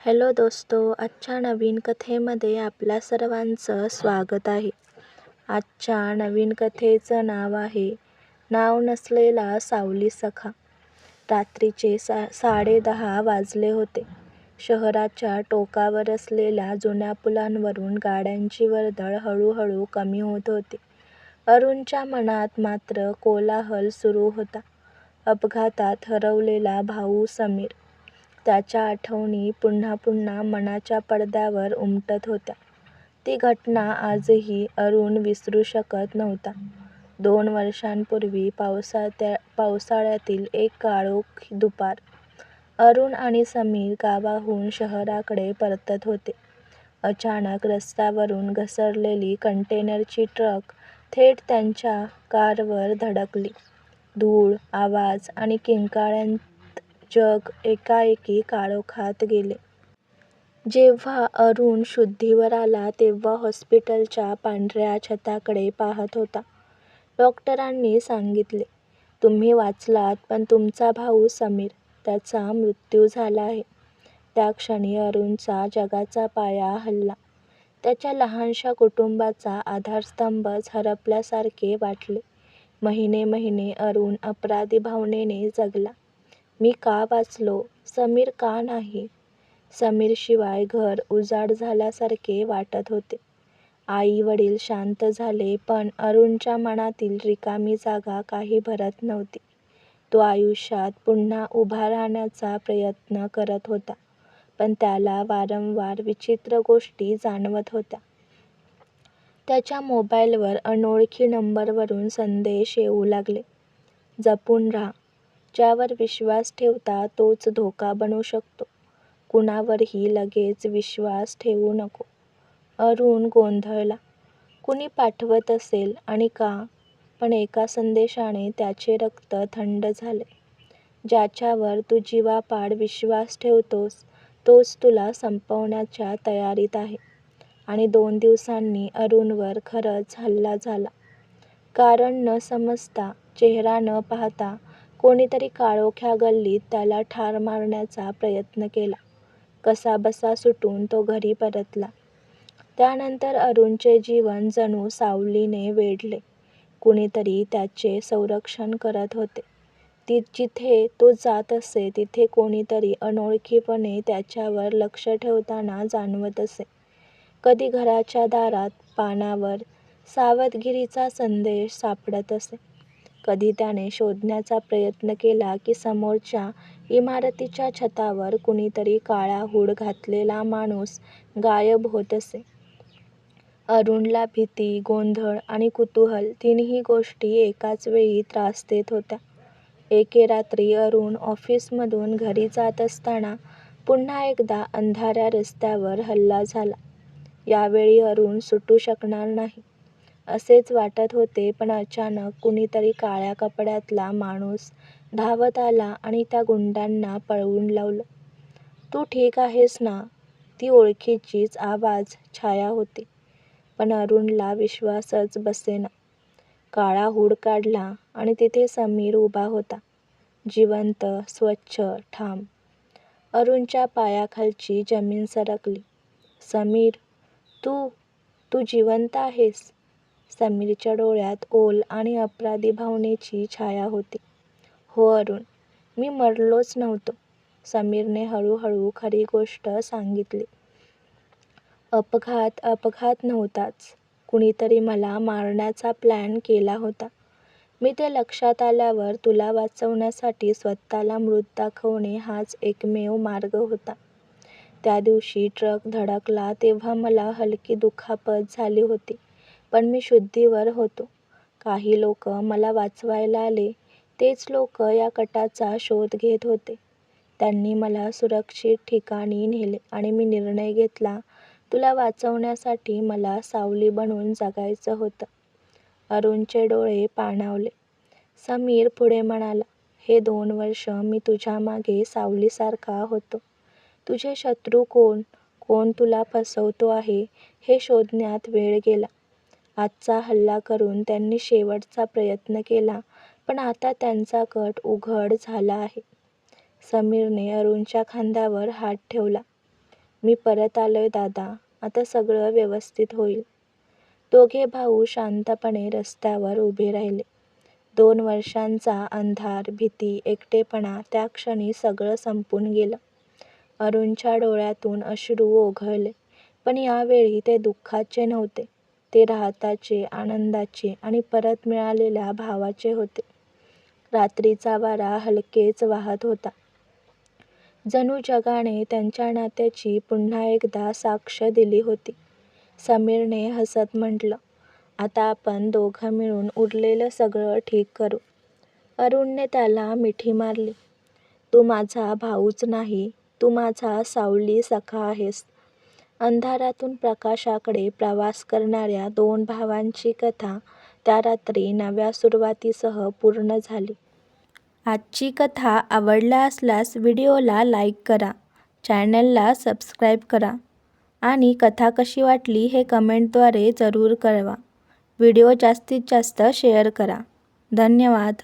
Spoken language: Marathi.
हॅलो दोस्तो आजच्या नवीन कथेमध्ये आपल्या सर्वांचं स्वागत आहे. आजच्या नवीन कथेचं नाव आहे नाव नसलेला सावली सखा. रात्रीचे सा साडेदहा वाजले होते. शहराच्या टोकावर असलेल्या जुन्या पुलांवरून गाड्यांची वर्दळ हळूहळू कमी होत होती. अरुणच्या मनात मात्र कोलाहल सुरू होता. अपघातात हरवलेला भाऊ समीर. त्याच्या आठवणी पुन्हा पुन्हा मनाच्या पडद्यावर उमटत होत्या. ती घटना आजही अरुण विसरू शकत नव्हता. दोन वर्षांपूर्वी पावसाळ्यातील एक काळोख दुपार. अरुण आणि समीर गावाहून शहराकडे परतत होते. अचानक रस्त्यावरून घसरलेली कंटेनरची ट्रक थेट त्यांच्या कारवर धडकली. धूळ, आवाज आणि किंकाळ्यां जग एकाएकी काळोखात गेले. जेव्हा अरुण शुद्धीवर आला तेव्हा हॉस्पिटलच्या पांढऱ्या छताकडे पाहत होता. डॉक्टरांनी सांगितले, तुम्ही वाचलात पण तुमचा भाऊ समीर, त्याचा मृत्यू झाला आहे. त्या क्षणी अरुणचा जगाचा पाया हलला. त्याच्या लहानशा कुटुंबाचा आधारस्तंभच हरपल्यासारखे वाटले. महिने महिने अरुण अपराधी भावनेने जगला. मी का वाचलो? समीर का नाही? समीरशिवाय घर उजाड झाल्यासारखे वाटत होते. आई वडील शांत झाले पण अरुणच्या मनातील रिकामी जागा काही भरत नव्हती. तो आयुष्यात पुन्हा उभा राहण्याचा प्रयत्न करत होता पण त्याला वारंवार विचित्र गोष्टी जाणवत होत्या. त्याच्या मोबाईलवर अनोळखी नंबरवरून संदेश येऊ लागले. जपून राहा. ज्यावर विश्वास ठेवता तोच धोका बनू शकतो. कुणावरही लगेच विश्वास ठेवू नको. अरुण गोंधळला. कुणी पाठवत असेल आणि का? पण एका संदेशाने त्याचे रक्त थंड झाले. ज्याच्यावर तू जीवापाड विश्वास ठेवतोस तोच तुला संपवण्याच्या तयारीत आहे. आणि दोन दिवसांनी अरुणवर खरंच हल्ला झाला. कारण न समजता, चेहरा न पाहता कोणीतरी काळोख्या गल्लीत त्याला ठार मारण्याचा प्रयत्न केला. कसाबसा सुटून तो घरी परतला. त्यानंतर अरुणचे जीवन जणू सावलीने वेढले. कुणीतरी त्याचे संरक्षण करत होते. जिथे तो जात असे तिथे कोणीतरी अनोळखीपणे त्याच्यावर लक्ष ठेवताना जाणवत असे. कधी घराच्या दारात पानावर सावधगिरीचा संदेश सापडत असे. कधी त्याने शोधण्याचा प्रयत्न केला की समोरच्या इमारतीच्या छतावर कुणीतरी काळा हूड घातलेला माणूस गायब होत असे. अरुणला भीती, गोंधळ आणि कुतूहल तिन्ही गोष्टी एकाच वेळी त्रास देत होत्या. एके रात्री अरुण ऑफिसमधून घरी जात असताना पुन्हा एकदा अंधाऱ्या रस्त्यावर हल्ला झाला. यावेळी अरुण सुटू शकणार नाही, असेच वाटत होते पण अचानक कुणीतरी काळ्या कपड्यातला माणूस धावत आला आणि त्या गुंडांना पळवून लावलं. तू ठीक आहेस ना? ती ओळखीचीच आवाज छाया होती. पण अरुणला विश्वासच बसेना. काळा हूड काढला आणि तिथे समीर उभा होता. जिवंत, स्वच्छ, ठाम. अरुणच्या पायाखालची जमीन सरकली. समीर, तू, तू जिवंत आहेस? समीरच्या डोळ्यात ओल आणि अपराधी भावनेची छाया होती. हो अरुण, मी मरलोच नव्हतो. समीरने हळूहळू खरी गोष्ट सांगितली. अपघात अपघात नव्हताच. कुणीतरी मला मारण्याचा प्लॅन केला होता. मी ते लक्षात आल्यावर तुला वाचवण्यासाठी स्वतःला मृत दाखवणे हाच एकमेव मार्ग होता. त्या दिवशी ट्रक धडकला तेव्हा मला हलकी दुखापत झाली होती पण मी शुद्धीवर होतो. काही लोक मला वाचवायला आले. तेच लोक या कटाचा शोध घेत होते. त्यांनी मला सुरक्षित ठिकाणी नेले आणि मी निर्णय घेतला तुला वाचवण्यासाठी मला सावली बनून जगायचं होतं. अरुणचे डोळे पाणावले. समीर पुढे म्हणाला, हे दोन वर्ष मी तुझ्यामागे सावलीसारखा होतो. तुझे शत्रू कोण? कोण तुला फसवतो आहे हे शोधण्यात वेळ गेला. आजचा हल्ला करून त्यांनी शेवटचा प्रयत्न केला पण आता त्यांचा कट उघड झाला आहे. समीरने अरुणच्या खांद्यावर हात ठेवला. मी परत आलोय दादा आता सगळं व्यवस्थित होईल दोघे भाऊ शांतपणे रस्त्यावर उभे राहिले दोन वर्षांचा अंधार भीती एकटेपणा त्या क्षणी सगळं संपून गेलं अरुणच्या डोळ्यातून अश्रू ओघळले पण यावेळी ते दुःखाचे नव्हते ते राहताचे आनंदाचे आणि परत मिळालेल्या भावाचे होते. रात्रीचा वारा हलकेच वाहत होता. जणू जगाने त्यांच्या नात्याची पुन्हा एकदा साक्ष दिली होती. समीरने हसत म्हटलं आता आपण दोघं मिळून उरलेलं सगळं ठीक करू. अरुणने त्याला मिठी मारली तू माझा भाऊच नाही तू माझा सावली सखा आहेस. अंधारातून प्रकाशाकडे प्रवास करणाऱ्या दोन भावांची कथा त्या रात्री नव्या सुरुवातीसह पूर्ण झाली. आजची कथा आवडला असल्यास व्हिडिओला लाईक करा चॅनलला सबस्क्राईब करा आणि कथा कशी वाटली हे कमेंटद्वारे जरूर कळवा. व्हिडिओ जास्तीत जास्त शेअर करा. धन्यवाद.